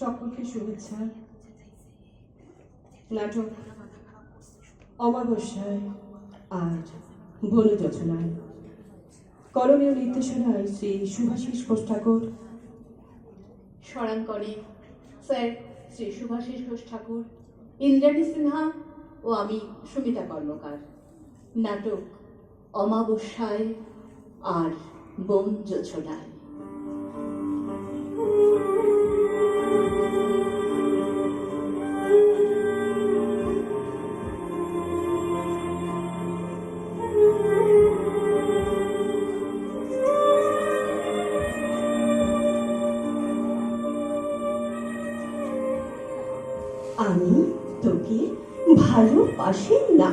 সকলকে শুভেচ্ছা। নাটক অমাবস্যায় আর বনযোজনায় করণীয় নির্দেশনায় শ্রী সুভাষিস ঘোষ ঠাকুর। স্মরণকরে স্যার শ্রী সুভাষিস ঘোষ ঠাকুর, ইন্দ্রাণী সিনহা ও আমি সুমিতা কর্মকার। নাটক অমাবস্যায় আর বন যোছনায় আমি তোকে ভালোবাসি না।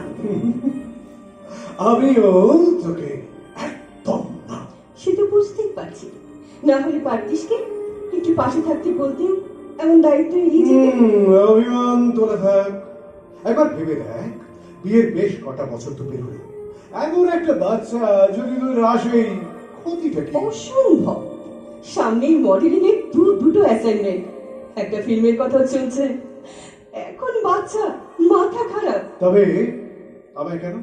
আমিও তোকে একদম না। সে তো বুঝতেই পারছি। না হলে পারতিস কে? একটু পাশে থাকতে বলতে এমন দায়িত্ব এড়িয়ে যেতে। অভিমান তোলা থাক। একবার ভেবে দেখ বিয়ের বেশ কটা বছর তো পেরোলো এমন একটা বাচ্চা যদি তোর আসেই ক্ষতিটা কি? অসম্ভব। সামনেই মডেলিং এর দু দুটো অ্যাসাইনমেন্ট একটা ফিল্মের কথা চলছে। বাচ্চা মাথা খারাপ। তবে আমায় কেন?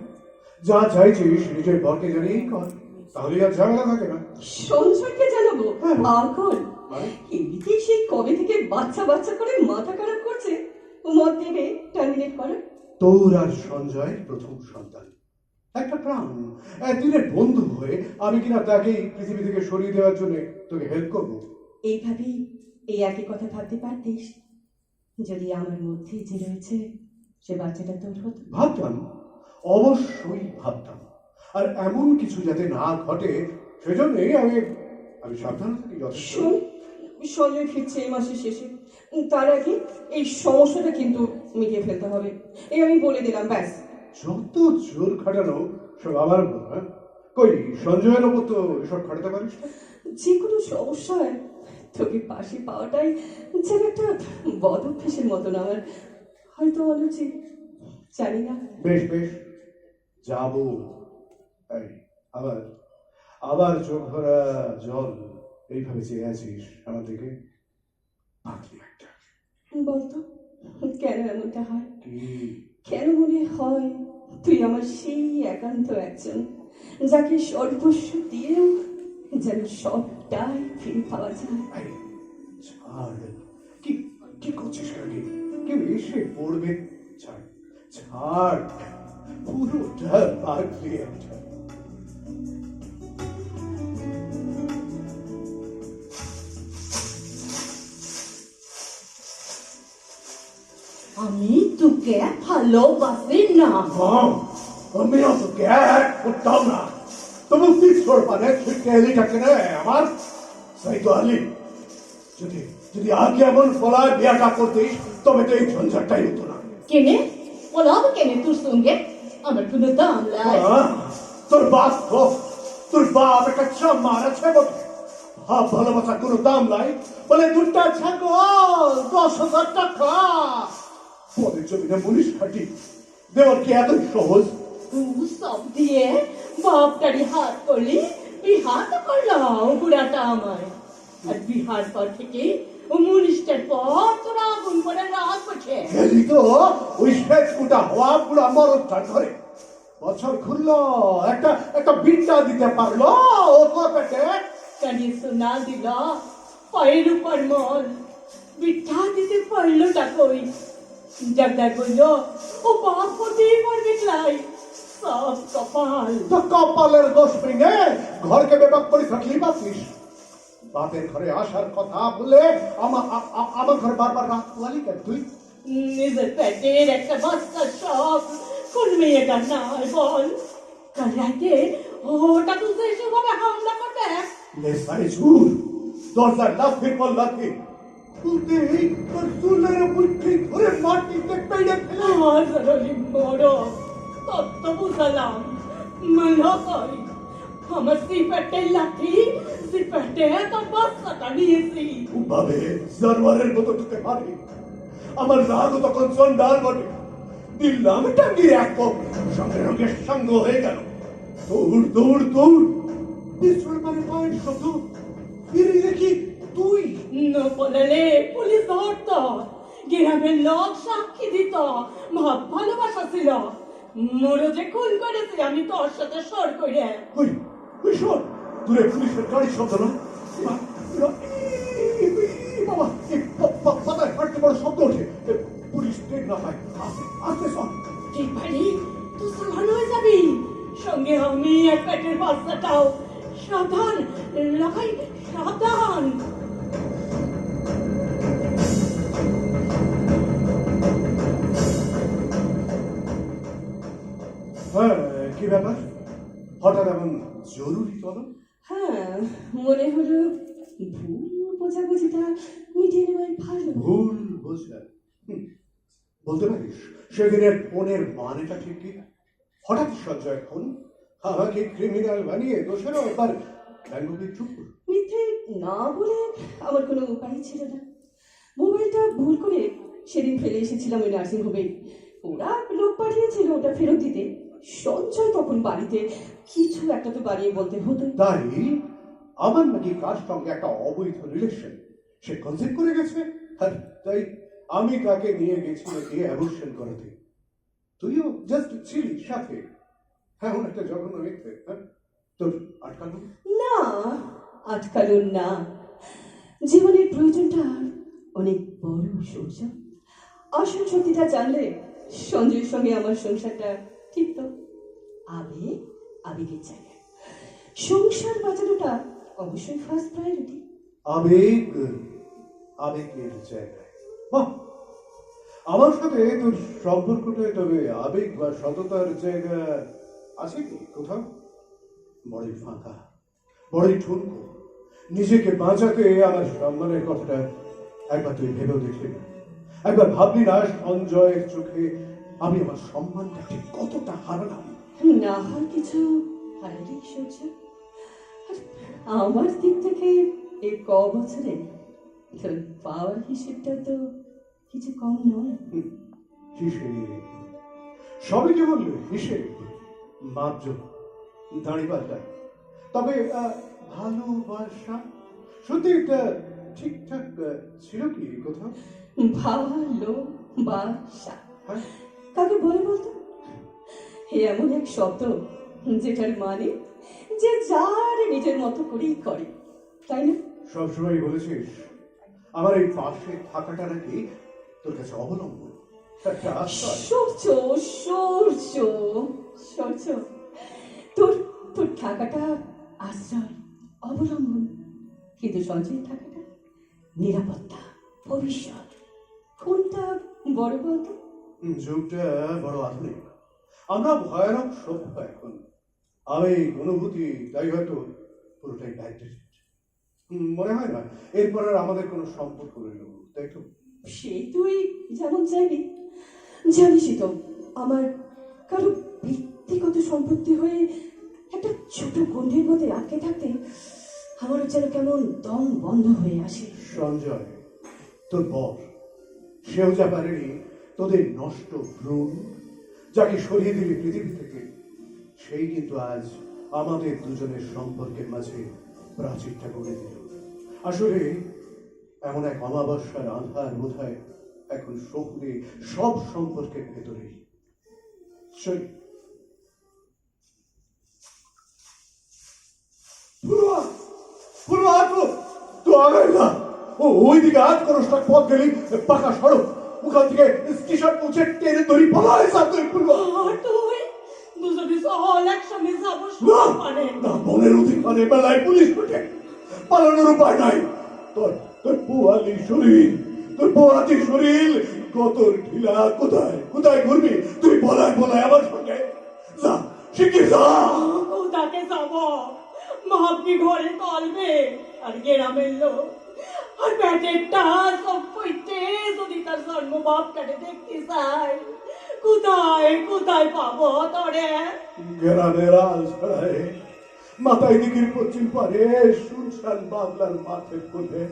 যা চাইছিস নিজের বরকে জানিয়েই কর তাহলে আর ঝামেলা থাকে না। সঞ্জয়কে জানাব হ্যাঁ। পাগল মানে? এমনিতে সেই কবে থেকে বাচ্চা বাচ্চা করে মাথা খারাপ করছে? মত দেবে টার্মিনেট করে। তোর আর সঞ্জয়ের প্রথম সন্তান। একটা প্রাণ একদিনের বন্ধু হয়ে আমি কিনা তাকে পৃথিবী থেকে সরিয়ে দেওয়ার জন্য তোকে হেল্প করব। এইভাবেই এই একই কথা ভাবতে পারতিস? যদি আমার মধ্যে যে রয়েছে সে বাচ্চাটা তোর হতো ভাবতাম অবশ্যই ভাবতাম। আর এমন কিছু যাতে না ঘটে সেজন্যই আমি আমি সাবধান থাকি যথেষ্ট। সঞ্জয় ফিরছে এই মাসের শেষে। তার আগে এই সমস্যাটা কিন্তু মিটিয়ে ফেলতে হবে। এই আমি বলে দিলাম ব্যাস। যত জোর খাটানো সব উপর হ্যাঁ? কই সঞ্জয়ের ওপর তো এসব খাটাতে পারিস যে কোনো সমস্যায় তোকে পাশে পাওয়াটাই যেন একটা বদ অভ্যেসের মতন আমার। হয়তো অনুচিত জানি না। বেশ বেশ। যাব। আবার আবার চোখ ভরা জল এইভাবে চেয়ে আছিস আমার দিকে? একটা। বলতো কেন এমনটা হয়? কেন মনে হয় তুই আমার সেই একান্ত একজন যাকে সর্বস্ব দিয়েও যেন সবটাই ফিরে পাওয়া যায়। ছাড় কি কি করছিস কাকি কেউ এসে পড়বে? ছাড় ছাড়। পুরোটা পাগলি একটা আমি তোকে ভালোবাসি না। মম আমিও তো গ্যাট করতাম না। এলি থাকে না আমার সেই তো আলি। যদি যদি আগে এমন ফলায় বিয়াটা করতিস তবে তো এই ঝঞ্ঝাটাই হতো না। কেনে? পলাবো কেনে তোর সঙ্গে? আমার কোনো দাম আহ, তোর বাপ তো তোর বাপ একটা চাম্মার আছে বটে। ভাব ভালোবাসার কোনো দাম নাই। বলে দুটা ছাগল দশ হাজার টাকা। পদের জমিনে মুনিশ খাটি দেওয়ার কি এত সহজ? সব দিয়ে বাপটারি হাত করলি বিহার তো করলাম বুড়াটা আমার আর বিহার পর থেকে ও মুনিশটার পর তোরা আগুন করে রাত করছে। গেলি তো ওই শেষ ফুটা হওয়া পুরা মরদটা ধরে বছর ঘুরলো একটা একটা বিদ্যা দিতে পারল ও তো পেটে। কানে শোনা দিল পায়ের উপর মন বিঠা দিতে পারল না কই জগদার বলল ও বাপ হতেই পারবে লাই সব কপাল তো কপালের দোষ ভেঙে ঘরকে বেবাক করে থাকলি পাচ্ছিস বাপের ঘরে আসার কথা বলে আমার আমার ঘরে বারবার রাত পোয়ালি কেন তুই? নিজের পেটের একটা বাচ্চা সব কোন মেয়েটা নাই বল? কাল রাতে ওটা তো সেই সময় হামলা করবে। নেশায় চুর দরজার লাফে পর লাফে খুলতেই তোর চুলের মুঠি ধরে মাটিতে পেড়ে ফেলে। হাজারলি বড় তত্ত্ব বুঝালাম মনে কই? আমার সিপেটে লাঠি সিপেটে তোর বাচ্চাটা নিয়েছি। ভাবে জানোয়ারের মতো ঢুকে পারে। আমার রাগ তখন চন্ডাল বটে। দিলাম টাঙ্গির এক পক সঙ্গে সঙ্গে সঙ্গ হয়ে গেল। দৌড় দৌড় দৌড়। পিছন মানে পায়ের শব্দ। ফিরে দেখি তুই ন বললে পুলিশ ধর গ্রামের লোক সাক্ষী দিত। ভালোবাসা ছিল। মোরো যে খুন করেছে আমি তোর সাথে সর করে ওই ওই শোন দূরে পুলিশের গাড়ি শব্দ না? বাবা পাতায় হাঁটতে বড় শব্দ ওঠে। পুলিশ টের না পায়। আস্তে আস্তে শোন ঠিক পারি? তো হয়ে যাবি? সঙ্গে আমি এক পেটের বাচ্চাটাও। সাবধান লাগাই সাবধান। ব্যাপার? হঠাৎ এমন জরুরি তলব হ্যাঁ মনে হলো ভুল বোঝাবুঝিটা মিটিয়ে নেওয়াই ভালো। ভুল বোঝা বলতে পারিস সেদিনের ফোনের মানেটা ঠিক কি হঠাৎ সঞ্জয় ফোন আমাকে ক্রিমিনাল বানিয়ে দোষেরও একবার ব্যঙ্গবির চুপ মিথ্যে না বলে আমার কোনো উপায় ছিল না। মোবাইলটা ভুল করে সেদিন ফেলে এসেছিলাম ওই নার্সিংহোমে। ওরা লোক পাঠিয়েছিল ওটা ফেরত দিতে। সঞ্চয় তখন বাড়িতে কিছু একটা তো বাড়িয়ে বলতে হতো। তাই আমার নাকি কার সঙ্গে একটা অবৈধ রিলেশন সে কনসেপ্ট করে গেছে? আর তাই আমি তাকে নিয়ে গেছি নাকি অ্যাবর্শন করাতে। তুইও জাস্ট ছিলি সাথে। এমন একটা জঘন্য মিথ্যে হ্যাঁ? তোর আটকানো? না আটকালো না। জীবনের প্রয়োজনটা অনেক বড় সূর্য আসল সত্যিটা জানলে সঞ্জয়ের সঙ্গে আমার সংসারটা ঠিক তো আবেগ আবেগের জায়গায় সংসার বাঁচানোটা অবশ্যই ফার্স্ট প্রায়োরিটি আবেগ আবেগের জায়গায় বাহ! আমার সাথে তোর সম্পর্কটায় তবে আবেগ বা সততার জায়গা আছে কি কোথাও? বড়ই ফাঁকা, বড়ই ঠুনকো। নিজেকে বাঁচাতে আমার সম্মানের কথাটা একবার তুই ভেবেও দেখলি না। একবার ভাবলি না, সঞ্জয়ের চোখে আমি আমার সম্মানটা ঠিক কতটা হারালাম? না হয় কিছু হারালি সূর্য আমার দিক থেকে এই ক বছরে তোর পাওয়ার হিসেবটা তো কিছু কম নয়। হিসেবে সবই যে বললে? হিসেবে। মাপজ দাঁড়িপাল্লা তবে ভালোবাসা সত্যি এটা ঠিকঠাক ছিল কি কোথাও ভালো বাসা কাকে বলে বলতো হে এমন এক শব্দ যেটার মানে যে যার নিজের মতো করেই করে তাই না? সবসময় বলেছিস আমার এই পাশে থাকাটা নাকি তোর কাছে অবলম্বন। সূর্য সূর্য সূর্য তোর তোর থাকাটা আশ্রয় অবলম্বন। কিন্তু সঞ্চয় থাকাটা নিরাপত্তা ভবিষ্যৎ। কোনটা বড় বলতো? যুগটা বড় আধুনিক আমরা ভয়ানক সভ্য এখন। আবেগ অনুভূতি তাই হয়তো পুরোটাই ব্যাকডেটেড মনে হয় না এরপর আর আমাদের কোনো সম্পর্ক রইল তাই তো? সে তুই যেমন চাইবি জানিসই তো আমার কারও ব্যক্তিগত সম্পত্তি হয়ে একটা ছোট গন্ডির মধ্যে আটকে থাকতে আমারও যেন কেমন দম বন্ধ হয়ে আসে। সঞ্জয় তোর বর সেও যা পারেনি তোদের নষ্ট ভ্রূণ, যাকে সরিয়ে দিলি পৃথিবী থেকে, সেই কিন্তু আজ আমাদের দুজনের সম্পর্কের মাঝে প্রাচীরটা গড়ে দিল। আসলে, এমন এক অমাবস্যার আধার বোধহয় এখন শহুরে সব সম্পর্কের ভেতরেই। চল। ফুলুয়া ফুলুয়া তো তো আগাই না। ও, ওইদিকে আজ কোনো পথ গেলি, পাকা সড়ক। থেকে স্টেশন পৌঁছে ট্রেনে ধরি পালায় সাথ আর তুই দুজনে সহল একসঙ্গে যাব মানে না বনের অধিকারে বেলায় পুলিশ ওঠে। পালানোর উপায় নাই। তোর তোর পোয়ালি শরীর তোর পোয়াতি শরীর কতর ঢিলা কোথায় কোথায় ঘুরবি? তুই বলায় বলায় আমার সঙ্গে। যা শিগগির যা। কোথাকে যাব? মাপনি ঘরে তলবে আর গ্রামের লোক আর ব্যাটেরটা সব কইতে যদি তার জন্ম বাপ দেখতে চাই কোথায় কোথায় পাবো তোরে গ্রামের আল মাথায় দিকের পশ্চিম পারে শুনশান বাংলার মাঠে কোলে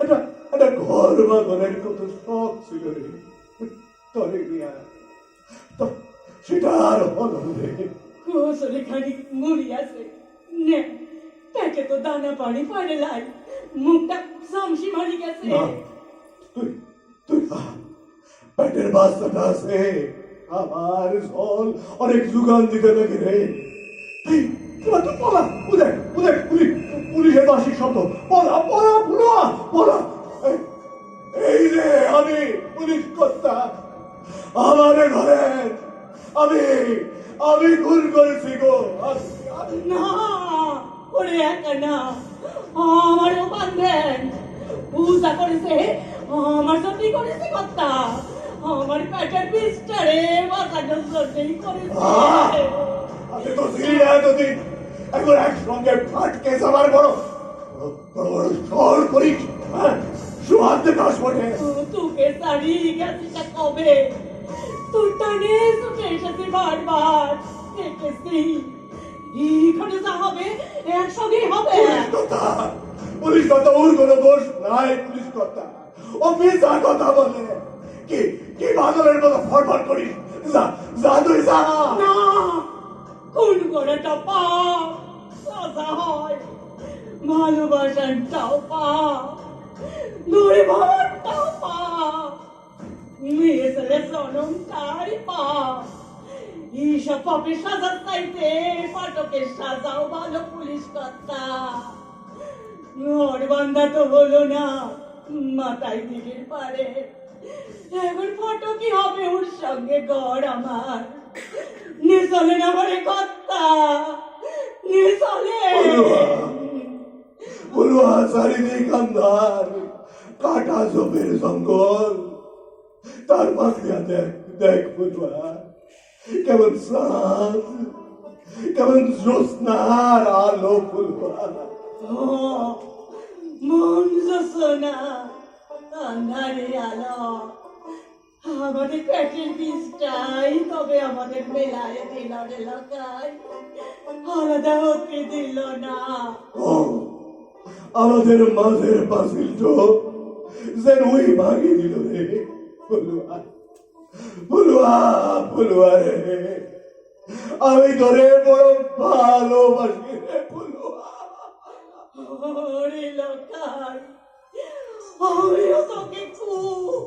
একটা একটা ঘর বাঁধনের কত শখ ছিল রে তরে মিয়া সেটা আর হলো রে কোসলে খানিক মুড়ি আছে নে পেটে তো দানা পানি পড়ে লাই মুখটা সামসি মারি গেছে তুই তুই পেটের বাস্তাটা আছে। আমার জল অনেক যোগান দিতে লাগে রে। এই, এবার তো পলা। উদয় উদয় পুলিশ পুলিশের বাসির শব্দ। পলা পলা পুলা পলা। এই, রে আমি পুলিশ কর্তা আমার ঘরে আমি আমি ভুল করেছি গো। না ওরে একা না আমারও বান্ধেন পূজা করেছে আমার জন্যই করেছে কর্তা আমার পেটের বিস্তারে বাঁচানোর জন্যই করেছে! আমি তো ছিলি এতদিন এখন একসঙ্গে ফাটকে যাবার বড় বড় বড় শহর করিস হ্যাঁ? সুহাতে দাস বটে। তোকে সারি গেছিটা কবে? তোর টানে ছুটে এসেছি বারবার দেখেছি। এইখানে যা হবে? একসঙ্গেই হবে। পুলিশ কথা ওর কোনো দোষ নাই পুলিশ কথা ও মিথ্যা কথা বলে। কি কি বাদলের মতো ফরফর করিস? যা যা তুই যা। না খুন করাটা পাপ সাজা হয়। ভালোবাসাটাও পাপ দূরে ভাবটাও পাপ মেয়ে ছেলে জনমটাই পাপ এইসব পাপের সাজা চাইতে পাঠকের সাজাও ভালো পুলিশ কর্তা। ঘর বান্ধা তো হলো না মাথায় দিকের পারে ফটো কি হবে ওর সঙ্গে ঘর আমার? নিচলে না বলে কর্তা নিচলে বলুয়া চারিদিক আন্ধার কাটা জমির জঙ্গল। তার মাঝিয়া দেখ দেখ বলুয়া কেমন সাজ কেমন জ্যোৎস্নার আলো ফুলবা ও, মন জোসনা আন্ধারে আলো। আমাদের পেটের বীজটাই তবে আমাদের মেলায় দিল রে লোকাই আলাদা হতে দিল না। আমাদের মাঝের পাঁচিলটো যেন ওই ভাঙি দিল রে বলুয়া বলুয়া রে। আমি তোরে বড় ভালোবাসি রে ভুলুয়া আমিও তোকে খুব